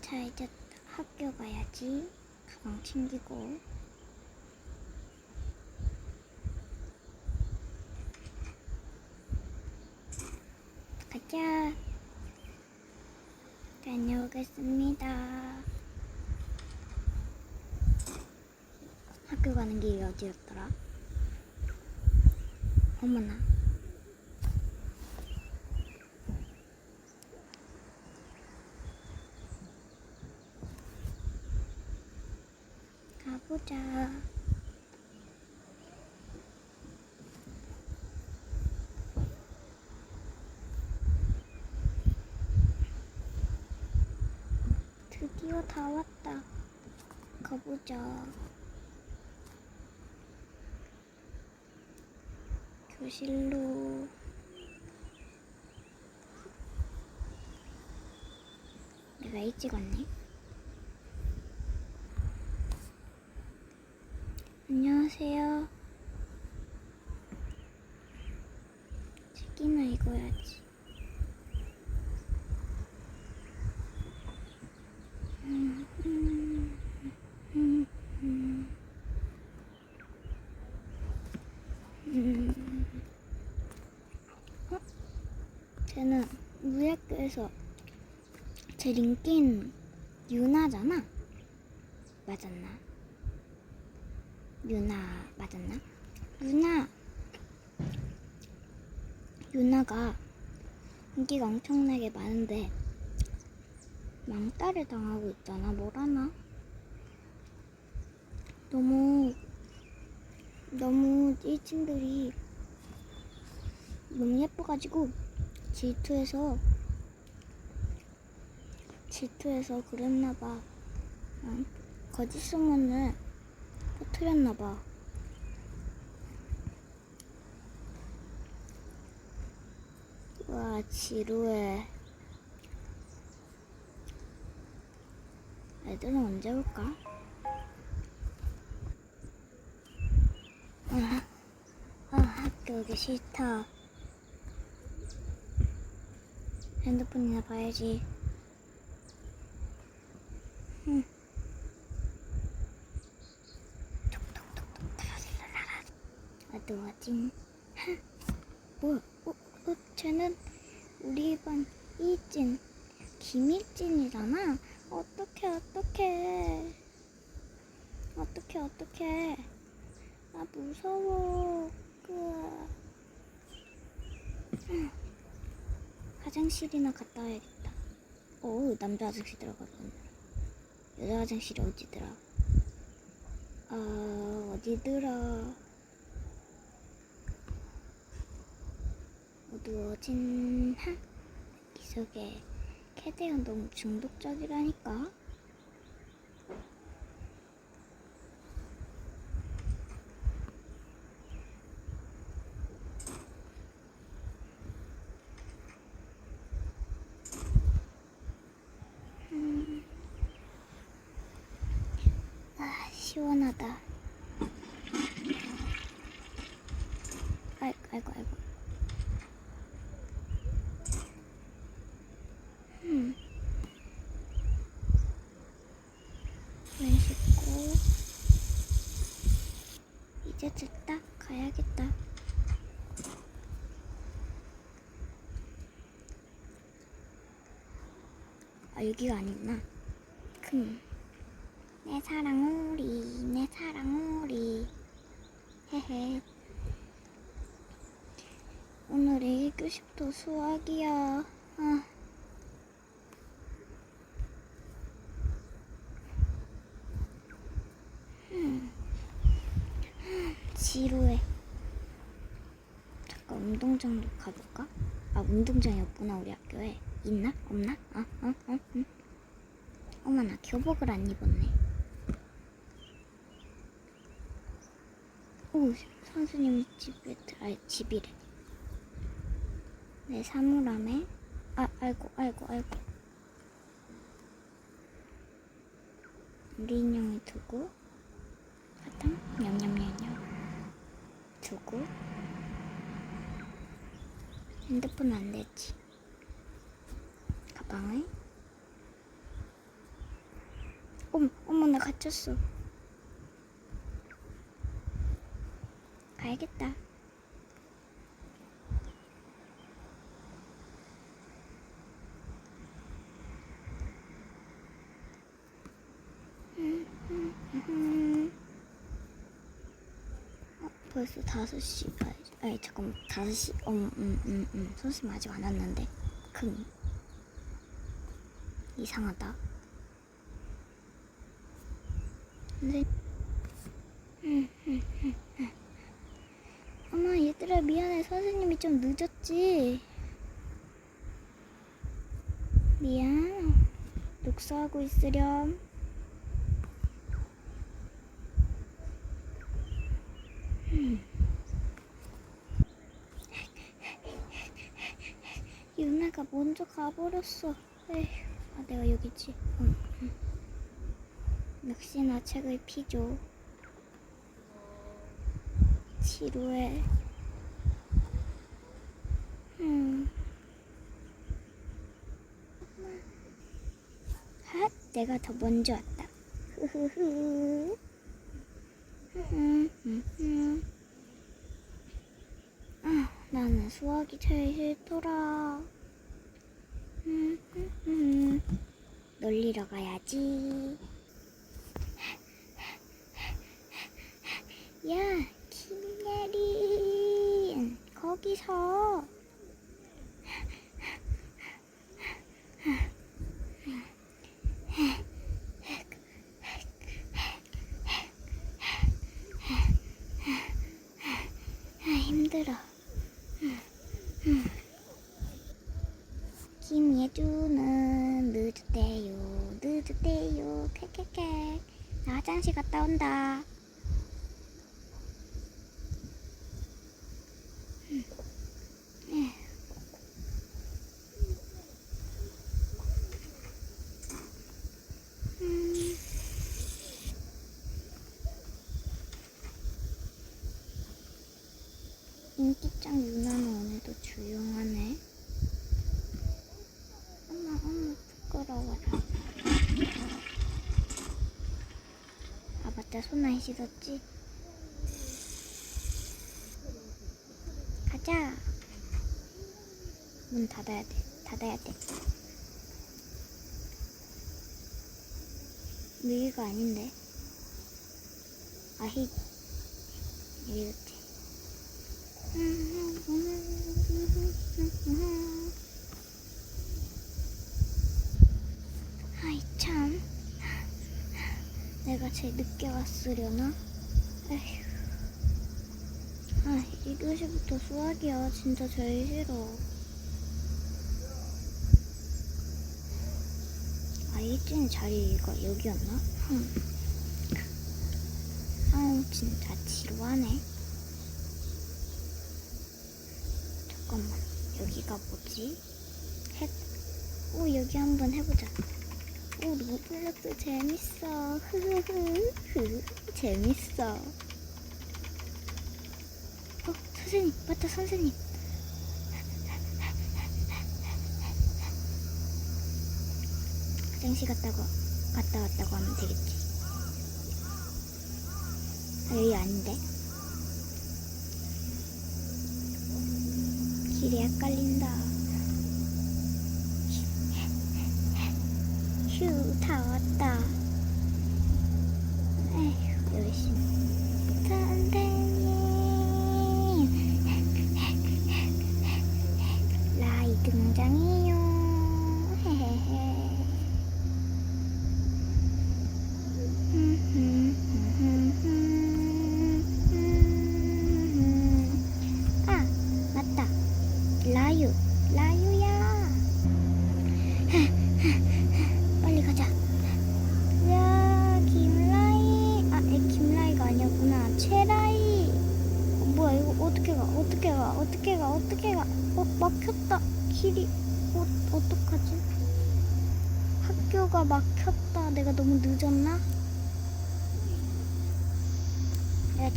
자 이제 학교 가야지. 가방 챙기고. 가자. 다녀오겠습니다. 학교 가는 길이 어디였더라? 어머나. 가 보자. 드디어 다 왔다. 가보자. 교실로. 내가 일찍 왔네. 안녕하세요. 책이나 읽어야지. 음, 음, 음. 어? 쟤는 우리 학교에서 제일 인기 있는 유나잖아? 맞았나? 유나 맞았나? 유나 유나가 인기가 엄청나게 많은데 망따를 당하고 있잖아 뭐라나? 너무 너무 일진들이 너무 예뻐가지고 질투해서 질투해서 그랬나봐 응? 거짓 소문을 퍼뜨렸나봐. 와 지루해. 애들은 언제 올까? 아, 아 학교 오기 싫다. 핸드폰이나 봐야지 응. 톡톡톡톡 타라라라 어두워진 뭐야 어, 어, 쟤는 우리 반 이진 김일진이잖아. 어떡해 어떡해. 어떡해 어떡해. 나 무서워. 음. 화장실이나 갔다 와야겠다. 오 남자 화장실 들어가겠네 여자 화장실이 어디더라? 아 어디더라? 어두워진 하 기석에 캐대가 너무 중독적이라니까 음. 아 시원하다 아이고 아이고 아이고 음. 손 씻고 이제 됐다 가야겠다 아 여기가 아니구나 금. 내 사랑 우리 내 사랑 우리 헤헤 오늘의 1교시부터 수학이야 아. 음. 지루해. 운동장도 가볼까? 아 운동장이 없구나 우리 학교에. 있나? 없나? 어? 어? 어? 응? 어머 나 교복을 안 입었네. 오 선생님 집에 들- 아 집이래. 내 사물함에 아 아이고 아이고 아이고 우리 인형을 두고 핸드폰 안 되지 가방을 어머, 어머, 나 갇혔어. 가야겠다. 어, 벌써 5시 가야지. 아니, 잠깐만. 5시. 어, 음, 음, 음. 선생님 아직 안 왔는데. 금. 이상하다. 근데 음, 음, 음, 음. 어머 얘들아 미안해 선생님이 좀 늦었지 미안 독서하고 있으렴 유나가 먼저 가버렸어 에휴 아 내가 여기지 응, 응. 역시나 책을 피죠. 지루해. 음. 핫, 내가 더 먼저 왔다. 흐흐흐. 음, 음, 음. 아, 나는 수학이 제일 싫더라. 음, 음, 음. 놀리러 가야지. 야, 김예린, 거기서. 아, 힘들어. 김예주는 늦었대요, 늦었대요, 캐캐캐. 나 화장실 갔다 온다. 음. 인기짱 유나는 오늘도 조용하네. 엄마, 엄마, 부끄러워라. 아, 맞다. 손안 씻었지? 가자. 문 닫아야 돼. 닫아야 돼. 여기가 아닌데. 아히. 여기였지. 아이 참. 내가 제일 늦게 왔으려나? 에휴. 아, 2교시부터 수학이야. 진짜 제일 싫어. 아, 일진 자리가 여기였나? 흠. 아우, 진짜 지루하네. 잠깐만, 여기가 뭐지? 헷. 오, 여기 한번 해보자. 오, 로블록스 재밌어. 흐흐흐. 재밌어. 어, 선생님, 맞다, 선생님. 화장실 갔다고, 갔다 왔다고 하면 되겠지. 아, 여기 아닌데. 길이 헷갈린다. 휴, 다 왔다. 에휴, 열심히. 선생님. 라이 등장이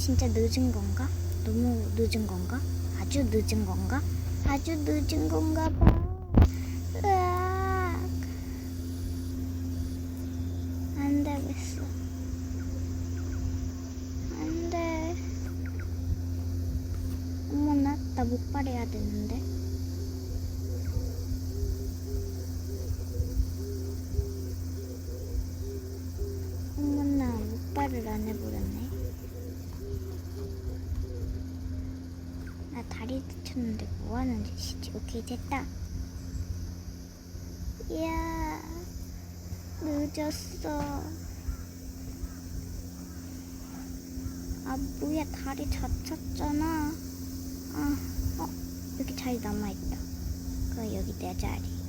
진짜 늦은 건가? 너무 늦은 건가? 아주 늦은 건가? 아주 늦은 건가 봐. 으악. 안 되겠어. 안 돼. 어머나, 나 목발해야 되는데. 어머나, 목발을 안 해버렸네. 다리 다쳤는데 뭐 하는 짓이지? 오케이 됐다. 이야 늦었어. 아 뭐야 다리 다쳤잖아. 아, 어 여기 자리 남아 있다. 그럼 여기 내 자리.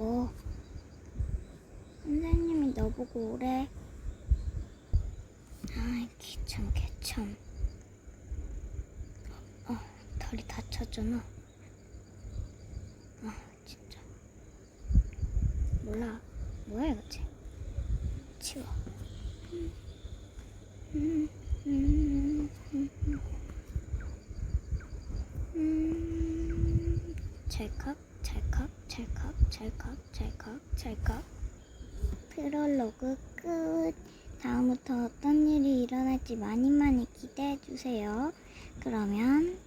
뭐? 선생님이 너보고 오래. 아이, 귀참, 개참. 어, 다리 다쳤잖아. 아, 진짜. 몰라. 뭐야, 이거지? 치워. 음, 음, 음, 음, 음. 음, 찰칵, 찰칵, 찰칵, 찰칵, 찰칵. 프롤로그 끝. 다음부터 어떤 일이 일어날지 많이 많이 기대해 주세요. 그러면